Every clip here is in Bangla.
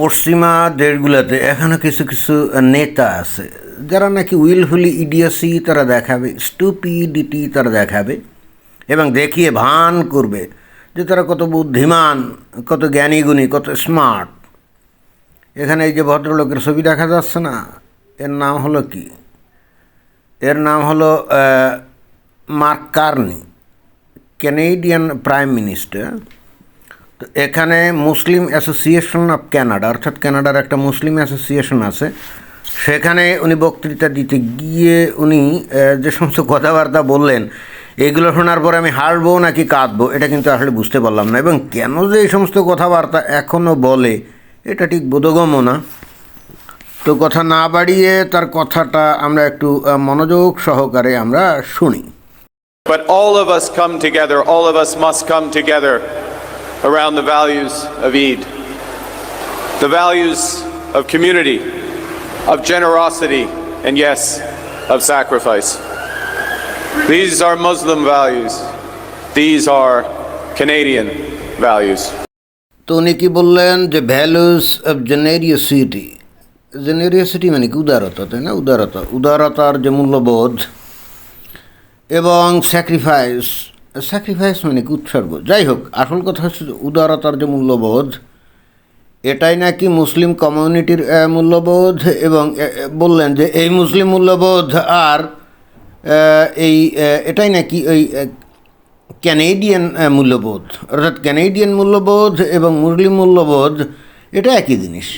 পশ্চিমা দেশগুলোতে এখনও কিছু কিছু নেতা আছে, যারা নাকি উইলফুলি ইডিয়াসি তারা দেখাবে, স্টুপিডিটি তারা দেখাবে, এবং দেখিয়ে ভান করবে যে তারা কত বুদ্ধিমান, কত জ্ঞানীগুণী, কত স্মার্ট। এখানে এই যে ভদ্রলোকের ছবি দেখা যাচ্ছে না, এর নাম হলো কি? এর নাম হলো Mark Carney Canadian prime minister এখানে মুসলিম অ্যাসোসিয়েশন অফ ক্যানাডা অর্থাৎ কানাডার একটা মুসলিম অ্যাসোসিয়েশন আছে। সেখানে উনি বক্তৃতা দিতে গিয়ে উনি যে সমস্ত কথাবার্তা বললেন এগুলো শোনার পরে আমি হারবো নাকি কাঁদবো এটা কিন্তু আসলে বুঝতে পারলাম না। এবং কেন যে এই সমস্ত কথাবার্তা এখনও বলে এটা ঠিক বোধগম্য না। তো কথা না বাড়িয়ে তার কথাটা আমরা একটু মনোযোগ সহকারে আমরা শুনি। But all of us come together, all of us must come together around the values of Eid. The values of community, of generosity, and yes, of sacrifice. These are Muslim values. These are Canadian values. তো উনি কি বললেন যে ভ্যালুস অফ জেনেরিয়াসিটি জেনেরিয়াসিটি মানে কি উদারতা তাই না উদারতা উদারতার যে মূল্যবোধ এবং স্যাক্রিফাইস স্যাক্রিফাইস মানে উৎসর্গ? যাই হোক, আসল কথা হচ্ছে উদারতার যে মূল্যবোধ, এটাই নাকি মুসলিম কমিউনিটির মূল্যবোধ এবং বললেন যে এই মুসলিম মূল্যবোধ আর এই এটাই নাকি ওই ক্যানেডিয়ান মূল্যবোধ। অর্থাৎ ক্যানেডিয়ান মূল্যবোধ এবং মুসলিম মূল্যবোধ, এটা একই জিনিস।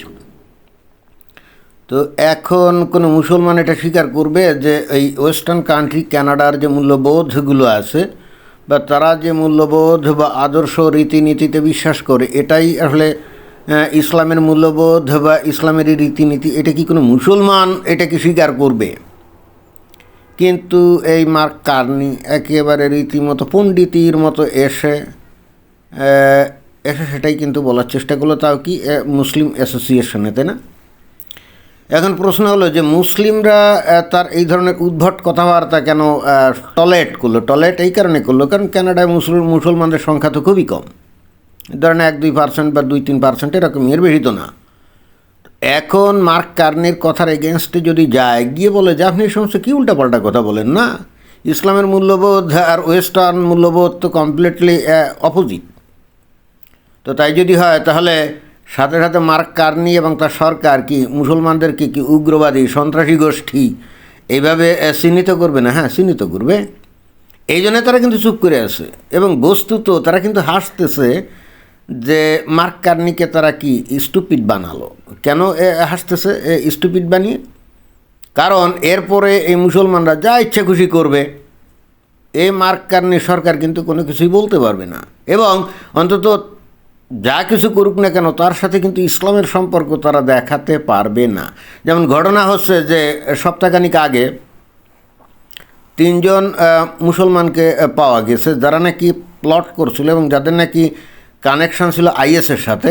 তো এখন কোনো মুসলমান এটা স্বীকার করবে যে এই ওয়েস্টার্ন কান্ট্রি কানাডার যে মূল্যবোধগুলো আছে বা তারা যে মূল্যবোধ বা আদর্শ রীতিনীতিতে বিশ্বাস করে, এটাই আসলে ইসলামের মূল্যবোধ বা ইসলামের রীতিনীতি, এটা কি কোনো মুসলমান? এটা কি স্বীকার করবে? কিন্তু এই মার্ক কার্নি একেবারে রীতিমতো পণ্ডিতির মতো এসে এসে সেটাই কিন্তু বলার চেষ্টা করল। তাও কি মুসলিম অ্যাসোসিয়েশনে, তাই না? এখন প্রশ্ন হলো যে মুসলিমরা তার এই ধরনের উদ্ভট কথাবার্তা কেন টলেট করল? টলেট এই কারণে করল? কারণ কানাডায় মুসল, মুসলমানদের সংখ্যা তো খুবই কম। ধরেন এক, দুই পার্সেন্ট বা দুই, তিন পার্সেন্ট এরকম, এর বেশি তো না। এখন মার্ক কার্নের কথার এগেনস্টে যদি যায়, গিয়ে বলে যে আপনি এই সমস্ত কী উল্টাপাল্টা কথা বলেন? না। ইসলামের মূল্যবোধ আর ওয়েস্টার্ন মূল্যবোধ তো কমপ্লিটলি অপোজিট তো তাই যদি হয়, তাহলে সাথে সাথে মার্ক কার্নি এবং তার সরকার কি মুসলমানদেরকে কি উগ্রবাদী, সন্ত্রাসী গোষ্ঠী এইভাবে চিহ্নিত করবে না? হ্যাঁ চিহ্নিত করবে। এই জন্য তারা কিন্তু চুপ করে আছে। এবং বস্তুত তারা কিন্তু হাসতেছে যে মার্ক কার্নিকে তারা কি স্টুপিড বানালো। কেন হাসতেছে স্টুপিড বানিয়ে? কারণ এরপরে এই মুসলমানরা যা ইচ্ছা খুশি করবে, এই মার্ক কার্নি সরকার কিন্তু কোনো কিছুই বলতে পারবে না। এবং অন্তত যা কিছু করুক না কেন, তার সাথে কিন্তু ইসলামের সম্পর্ক তারা দেখাতে পারবে না। যেমন ঘটনা হচ্ছে যে, সপ্তাহখানিক আগে তিনজন মুসলমানকে পাওয়া গেছে, যারা নাকি প্লট করছিল এবং যাদের নাকি কানেকশন ছিল আইএসের সাথে,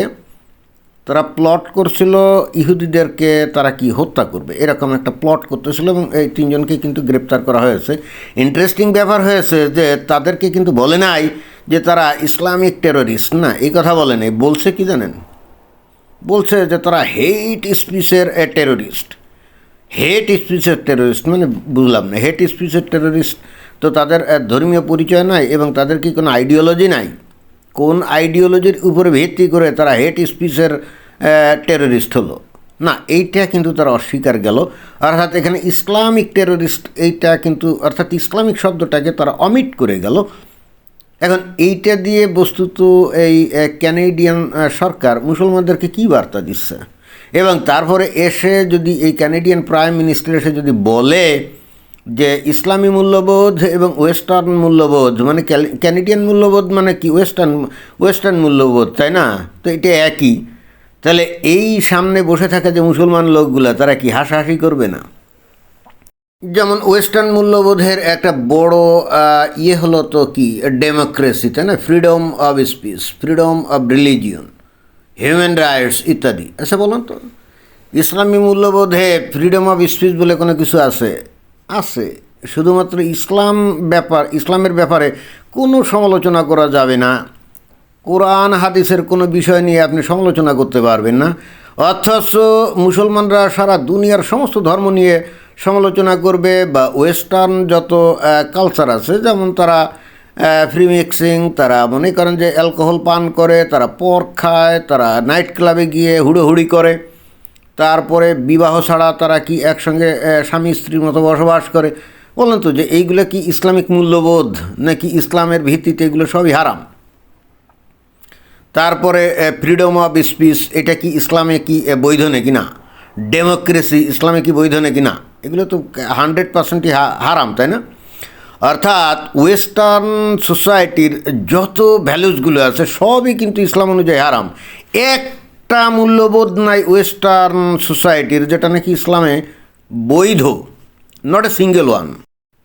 তারা প্লট করছিল ইহুদিদেরকে তারা কি হত্যা করবে, এরকম একটা প্লট করতেছিল এবং এই তিনজনকে কিন্তু গ্রেপ্তার করা হয়েছে। ইন্টারেস্টিং ব্যাপার হয়েছে যে, তাদেরকে কিন্তু বলে নাই যে তারা ইসলামিক টেরোরিস্ট না, এই কথা বলে নাই বলছে কি জানেন? বলছে যে তারা হেট স্পিচের টেরোরিস্ট হেট স্পিচের টেরোরিস্ট মানে বুঝলাম না। হেট স্পিচের টেরোরিস্ট তো তাদের ধর্মীয় পরিচয় নাই এবং তাদের কি কোনো আইডিওলজি নাই? কোন আইডিওলজির উপরে ভিত্তি করে তারা হেট স্পিচের টেরোরিস্ট হলো? না, এইটা কিন্তু তারা অস্বীকার গেল। অর্থাৎ এখানে ইসলামিক টেরোরিস্ট এইটা কিন্তু, অর্থাৎ ইসলামিক শব্দটাকে তারা অমিট করে গেল। এখন এইটা দিয়ে বস্তুত এই ক্যানেডিয়ান সরকার মুসলমানদেরকে কী বার্তা দিচ্ছে? এবং তারপরে এসে যদি এই ক্যানেডিয়ান প্রাইম মিনিস্টার এসে যদি বলে যে ইসলামী মূল্যবোধ এবং ওয়েস্টার্ন মূল্যবোধ মানে ক্যানেডিয়ান মূল্যবোধ মানে কি? ওয়েস্টার্ন ওয়েস্টার্ন মূল্যবোধ, তাই না? তো এটা একই। তাহলে এই সামনে বসে থাকা যে মুসলমান লোকগুলা, তারা কি হাসাহাসি করবে না? যেমন ওয়েস্টার্ন মূল্যবোধের একটা বড় ইয়ে হলো তো কি? ডেমোক্রেসি তাই না? Freedom of speech freedom of religion human rights ইত্যাদি। আচ্ছা বলুন তো, ইসলামী মূল্যবোধে ফ্রিডম অফ স্পিচ বলে কোনো কিছু আছে? আছে। শুধুমাত্র ইসলাম ব্যাপার, ইসলামের ব্যাপারে কোনো সমালোচনা করা যাবে না। কোরআন, হাদিসের কোনো বিষয় নিয়ে আপনি সমালোচনা করতে পারবেন না। অথচ মুসলমানরা সারা দুনিয়ার সমস্ত ধর্ম নিয়ে সমালোচনা করবে বা ওয়েস্টার্ন যত কালচার আছে, যেমন তারা ফ্রি মিক্সিং তারা মনে করেন যে অ্যালকোহল পান করে, তারা পর খায়, তারা নাইট ক্লাবে গিয়ে হুড়োহুড়ি করে, তারপরে বিবাহ ছাড়া তারা কি একসঙ্গে স্বামী স্ত্রীর মতো বসবাস করে। বললেন তো যে এইগুলো কি ইসলামিক মূল্যবোধ নাকি ইসলামের ভিত্তিতে এগুলো সবই হারাম? তারপরে ফ্রিডম অফ স্পিচ এটা কি ইসলামে কি বৈধ নাকি না? ডেমোক্রেসি ইসলামে কি বৈধ নাকি না? এগুলো তো হান্ড্রেড পার্সেন্টই হারাম, তাই না? অর্থাৎ ওয়েস্টার্ন সোসাইটির যত ভ্যালুসগুলো আছে, সবই কিন্তু ইসলাম অনুযায়ী হারাম। একটা মূল্যবোধ নাই ওয়েস্টার্ন সোসাইটির যেটা নাকি ইসলামে বৈধ নট এ সিঙ্গেল ওয়ান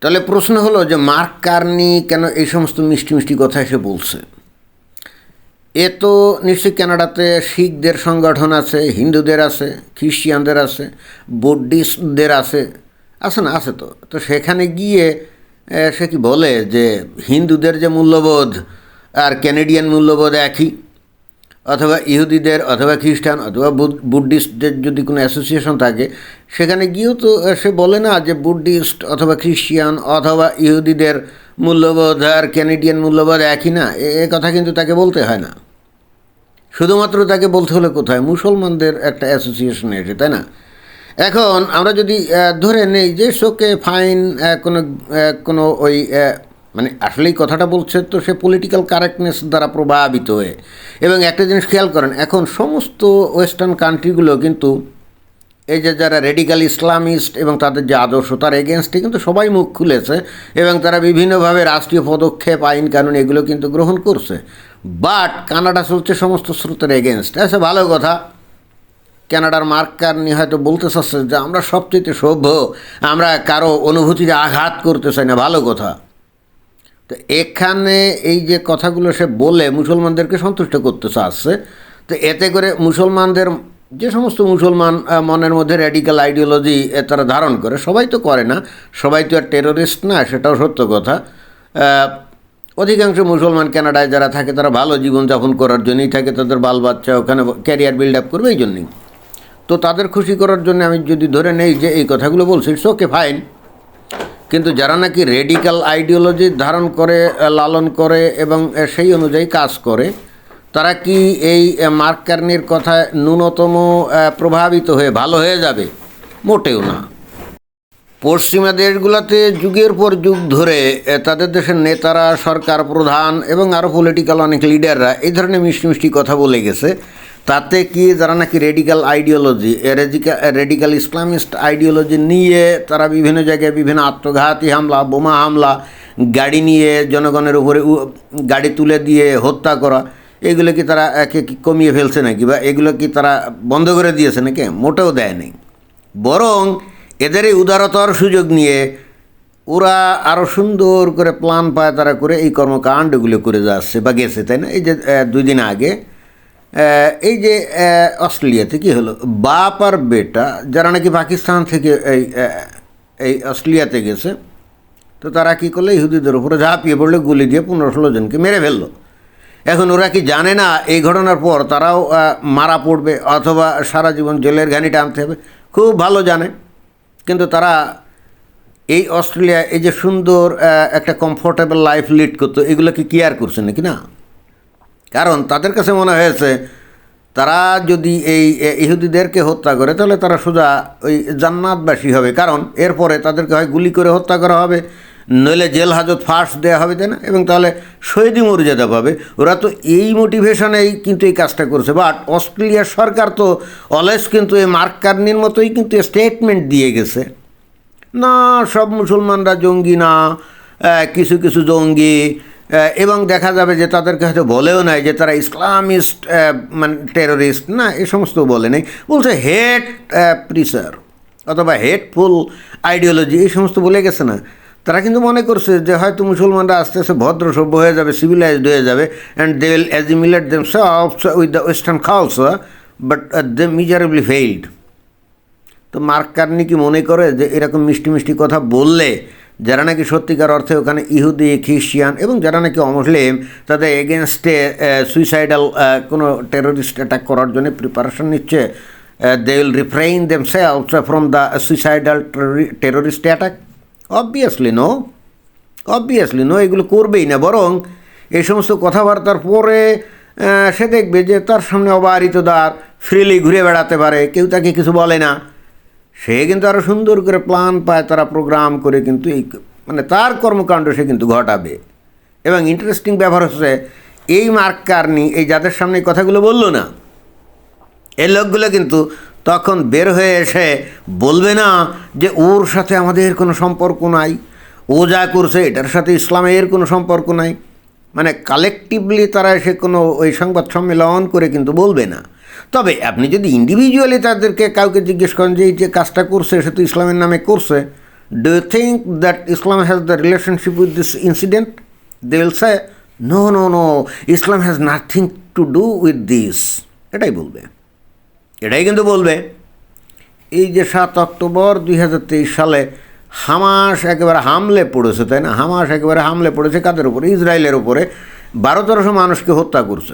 তাহলে প্রশ্ন হলো যে মার্ক কার্নি কেন এই সমস্ত মিষ্টি মিষ্টি কথা এসে বলছে? এ তো নিশ্চয়ই কানাডাতে শিখদের সংগঠন আছে, হিন্দুদের আছে খ্রিস্টিয়ানদের আছে, বুদ্ধিস্টদের আছে আছে না, আছে তো। তো সেখানে গিয়ে সে কি বলে যে হিন্দুদের যে মূল্যবোধ আর ক্যানেডিয়ান মূল্যবোধ একই, অথবা ইহুদিদের অথবা খ্রিস্টান অথবা বুদ- বুদ্ধিস্টদের যদি কোনো অ্যাসোসিয়েশন থাকে, সেখানে গিয়েও তো সে বলে না যে বুদ্ধিস্ট অথবা খ্রিস্টিয়ান অথবা ইহুদিদের মূল্যবোধ আর ক্যানেডিয়ান মূল্যবোধ একই না। এ কথা কিন্তু তাকে বলতে হয় না। শুধুমাত্র তাকে বলতে হলে কোথায়? মুসলমানদের একটা অ্যাসোসিয়েশন এসে, তাই না? এখন আমরা যদি ধরে নেই যে শোকে ফাইন কোনো কোনো ওই মানে আসলেই কথাটা বলছে তো সে পলিটিক্যাল কারেক্টনেস দ্বারা প্রভাবিত হয়ে। এবং একটা জিনিস খেয়াল করেন, এখন সমস্ত ওয়েস্টার্ন কান্ট্রিগুলো কিন্তু এই যে যারা রেডিক্যাল ইসলামিস্ট এবং তাদের যে আদর্শ, তার এগেনস্টে কিন্তু সবাই মুখ খুলেছে এবং তারা বিভিন্নভাবে রাষ্ট্রীয় পদক্ষেপ, আইন, কানুন এগুলো কিন্তু গ্রহণ করছে। বাট কানাডা চলছে সমস্ত স্রোতের এগেনস্ট আচ্ছা ভালো কথা। কানাডার মার্ক কার্নি হয়তো বলতে চাচ্ছে যে আমরা সবচেয়ে সভ্য, আমরা কারও অনুভূতিতে আঘাত করতে চাই না, ভালো কথা। তো এখানে এই যে কথাগুলো সে বলে মুসলমানদেরকে সন্তুষ্ট করতে চাচ্ছে, তো এতে করে মুসলমানদের, যে সমস্ত মুসলমান মনের মধ্যে র্যাডিক্যাল আইডিওলজি তারা ধারণ করে, সবাই তো করে না, সবাই তো আর টেরোরিস্ট না, সেটাও সত্য কথা। অধিকাংশ মুসলমান কানাডায় যারা থাকে, তারা ভালো জীবনযাপন করার জন্যই থাকে, তাদের বাল বাচ্চা ওখানে ক্যারিয়ার বিল্ড আপ করবে এই জন্যই। তো তাদের খুশি করার জন্য আমি যদি ধরে নেই যে এই কথাগুলো বলছি ওকে ফাইন কিন্তু যারা নাকি রেডিক্যাল আইডিওলজি ধারণ করে লালন করে এবং সেই অনুযায়ী কাজ করে, তারা কি এই মার্ক কার্নির কথায় ন্যূনতম প্রভাবিত হয়ে ভালো হয়ে যাবে? মোটেও না। পশ্চিমা দেশগুলোতে যুগের পর যুগ ধরে তাদের দেশের নেতারা, সরকার প্রধান এবং আরও পলিটিক্যাল অনেক লিডাররা এই ধরনের মিষ্টি মিষ্টি কথা বলে গেছে। তাতে কি যারা নাকি radical ideology radical Islamist ideology নিয়ে তারা বিভিন্ন জায়গায় বিভিন্ন আত্মঘাতী হামলা, বোমা হামলা, গাড়ি নিয়ে জনগণের উপরে গাড়ি তুলে দিয়ে হত্যা করা, এগুলো কি তারা একে কমিয়ে ফেলছে নাকি বা এগুলো কি তারা বন্ধ করে দিয়েছে নাকি? মোটেও দেয় নাই। বরং এদের এই উদারতার সুযোগ নিয়ে ওরা আরও সুন্দর করে প্ল্যান পায় তারা করে এই কর্মকাণ্ডগুলো করে যাচ্ছে বা গেছে, তাই না? এই যে দুই দিন আগে এই যে অস্ট্রেলিয়াতে কী হলো? বাপ আর বেটা, যারা নাকি পাকিস্তান থেকে এই এই অস্ট্রেলিয়াতে গেছে, তো তারা কী করল? ইহুদিদের উপরে ঝাঁপিয়ে পড়লে, গুলি দিয়ে পনেরো ষোলো জনকে মেরে ফেলল। এখন ওরা কি জানে না, এই ঘটনার পর তারাও মারা পড়বে, অথবা সারা জীবন জেলের ঘানি টানতে হবে? খুব ভালো জানে। কিন্তু তারা এই অস্ট্রেলিয়া, এই যে সুন্দর একটা কমফোর্টেবল লাইফ লিড করতো এগুলো কি কেয়ার করছে নাকি না? কারণ তাদের কাছে মনে হয়েছে, তারা যদি এই ইহুদিদেরকে হত্যা করে, তাহলে তারা সোজা ওই জান্নাতবাসী হবে। কারণ এরপরে তাদেরকে হয় গুলি করে হত্যা করা হবে। নইলে জেল হাজত ফাঁস দেওয়া হবে না? এবং তাহলে শহীদি মর্যাদা পাবে ওরা তো এই মোটিভেশনেই কিন্তু এই কাজটা করছে। বাট অস্ট্রেলিয়ার সরকার তো অলওয়েজ কিন্তু এই মার্ক কার্নির মতোই কিন্তু স্টেটমেন্ট দিয়ে গেছে। না, সব মুসলমানরা জঙ্গি না কিছু কিছু জঙ্গি এবং দেখা যাবে যে তাদেরকে হয়তো বলেও নাই যে তারা ইসলামিস্ট মানে টেরোরিস্ট না, এ সমস্ত বলে নেই। বলছে হেড প্রিসার অথবা হেটফুল আইডিওলজি এই সমস্ত বলে গেছে না। তারা কিন্তু মনে করছে যে হয়তো মুসলমানরা আস্তে আস্তে ভদ্র সভ্য হয়ে যাবে সিভিলাইজড হয়ে যাবে and they will assimilate them soft with the western culture but they miserably failed তো মার্ক কার্নি কি মনে করে যে এরকম মিষ্টি মিষ্টি কথা বললে, যারা নাকি সত্যিকার অর্থে ওখানে ইহুদি খ্রিস্টিয়ান এবং যারা নাকি অমুসলিম, তাদের এগেনস্টে সুইসাইডাল কোনো টেরোরিস্ট অ্যাটাক করার জন্য প্রিপারেশন নিচ্ছে they will refrain themselves from the suicidal terrorist attack obviously no obviously no এগুলো করবেই না। বরং এই সমস্ত কথাবার্তার পরে সে দেখবে যে তার সামনে অবারিত দ্বার ফ্রিলি ঘুরে বেড়াতে পারে। কেউ তাকে কিছু বলে না। সে কিন্তু আরও সুন্দর করে প্ল্যান পায়, তারা প্রোগ্রাম করে কিন্তু এই মানে তার কর্মকাণ্ড সে কিন্তু ঘটাবে। এবং ইন্টারেস্টিং ব্যাপার হচ্ছে, এই মার্ক কার্নি এই যাদের সামনে কথাগুলো বলল না, এই লোকগুলো কিন্তু তখন বের হয়ে এসে বলবে না যে ওর সাথে আমাদের কোনো সম্পর্ক নাই। ও যা করছে এটার সাথে ইসলামের কোনো সম্পর্ক নাই। মানে কালেকটিভলি তারা এসে কোনো ওই সংবাদ সম্মেলন করে কিন্তু বলবে না। তবে আপনি যদি ইন্ডিভিজুয়ালি তাদেরকে কাউকে জিজ্ঞেস করেন যে এই যে কাজটা করছে, সে তো ইসলামের নামে করছে do you think that Islam has the relationship with this incident they will say no no no Islam has nothing to do with this এটাই বলবে। এটাই কিন্তু বলবে। এই যে সাত অক্টোবর দুই হাজার তেইশ সালে হামাস একেবারে হামলে পড়েছে, তাই না? হামাস একেবারে হামলে পড়েছে কাদের উপরে? ইসরায়েলের উপরে। বারো তেরোশো মানুষকে হত্যা করছে।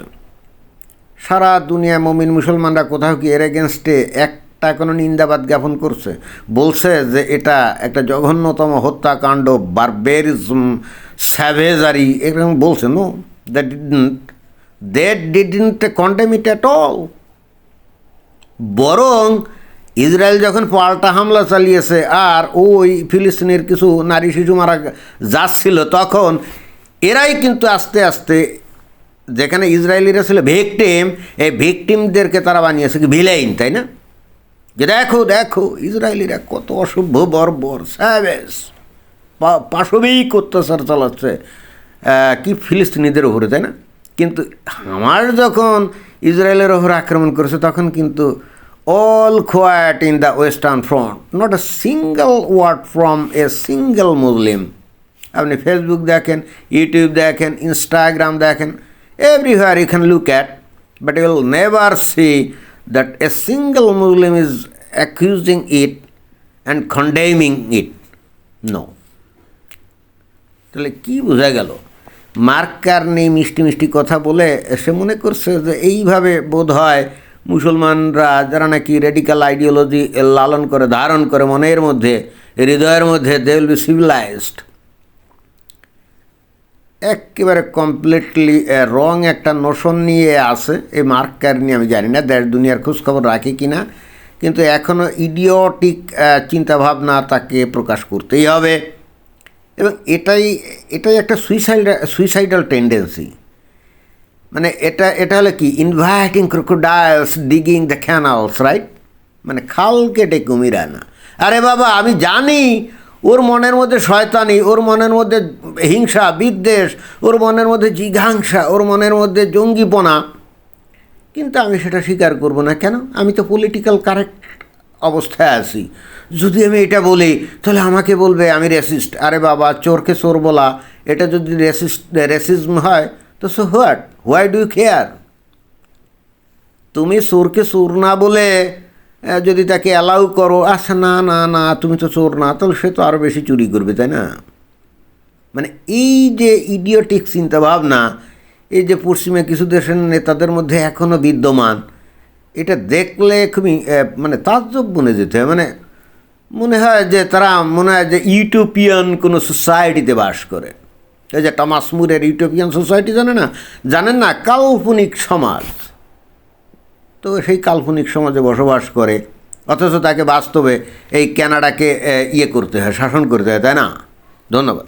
সারা দুনিয়া মমিন মুসলমানরা কোথাও কি এর এগেনস্টে একটা কোনো নিন্দাবাদ জ্ঞাপন করছে? বলছে যে এটা একটা জঘন্যতম হত্যাকাণ্ড বারবেরিজম স্যাভেজারি এরকম বলছে no that didn't that didn't condemn it at all বরং ইসরায়েল যখন পাল্টা হামলা চালিয়েছে আর ওই ফিলিস্তিনের কিছু নারী শিশু মারা যাচ্ছিল, তখন এরাই কিন্তু আস্তে আস্তে যেখানে ইসরায়েলিরা ছিল ভিকটিম, এই ভিকটিমদেরকে তারা বানিয়েছে কি ভিলেইন, তাই না? যে দেখো দেখো, ইসরায়েলিরা কত অসভ্য, বর্বর স্যাভেজ পাশবিক অত্যাচার চালাচ্ছে কি ফিলিস্তিনিদের উপরে, তাই না? কিন্তু আমার যখন ইসরায়েলের ওপর আক্রমণ করেছে, তখন কিন্তু all quiet in the western front not a single word from a single Muslim আপনি ফেসবুক দেখেন ইউটিউব দেখেন ইনস্টাগ্রাম দেখেন everywhere you can look at but will never see that a single Muslim is accusing it and condemning it. No. তাহলে কি বোঝা গেল মার্কার নেই মিষ্টি মিষ্টি কথা বলে সে মনে করছে যে এইভাবে বোধ হয় মুসলমানরা যারা নাকি রেডিক্যাল আইডিওলজি লালন করে, ধারণ করে, মনের মধ্যে, হৃদয়ের মধ্যে দে উইল বি সিভিলাইজড একেবারে কমপ্লিটলি রং একটা নোশন নিয়ে আসে এই মার্কার নিয়ে আমি জানি না, দেশ, দুনিয়ার খোঁজখবর রাখি কি না কিন্তু এখনও ইডিওটিক চিন্তাভাবনা তাকে প্রকাশ করতেই হবে। এবং এটাই এটাই একটা সুইসাইড সুইসাইডাল টেন্ডেন্সি মানে এটা এটা হলো কি? Inviting crocodiles digging the canals right মানে খাল কেটে কুমির আনা। আরে বাবা, আমি জানি, ওর মনের মধ্যে শয়তানি, ওর মনের মধ্যে হিংসা, বিদ্বেষ, ওর মনের মধ্যে জিঘাংসা, ওর মনের মধ্যে জঙ্গিপনা। কিন্তু আমি সেটা স্বীকার করব না কেন? আমি তো পলিটিক্যাল কারেক্ট অবস্থায় আছি। যদি আমি এটা বলি, তাহলে আমাকে বলবে, আমি রেসিস্ট আরে বাবা, চোরকে চোর বলা, এটা যদি রেসিস্ট রেসিজম হয়, তো so what why do care তুমি চোরকে চোর না বলে যদি তাকে অ্যালাউ করো আচ্ছা না না না, তুমি তো চোর না, তাহলে সে তো আরও বেশি চুরি করবে, তাই না? মানে এই যে ইডিওটিক চিন্তাভাবনা, এই যে পশ্চিমে কিছু দেশের নেতাদের মধ্যে এখনও বিদ্যমান এটা দেখলে খুবই মানে তাজ্জব মনে যেতে হয়। মানে মনে হয় যে তারা, মনে হয় যে ইউটোপিয়ান কোনো সোসাইটিতে বাস করে। এই যে টমাস মুরের ইউটোপিয়ান সোসাইটি জানে না? জানেন না? কাল্পনিক সমাজ। তো সেই কাল্পনিক সমাজে বসবাস করে। অথচ তাকে বাস্তবে এই ক্যানাডাকে ইয়ে করতে হয়, শাসন করতে হয়, তাই না? ধন্যবাদ।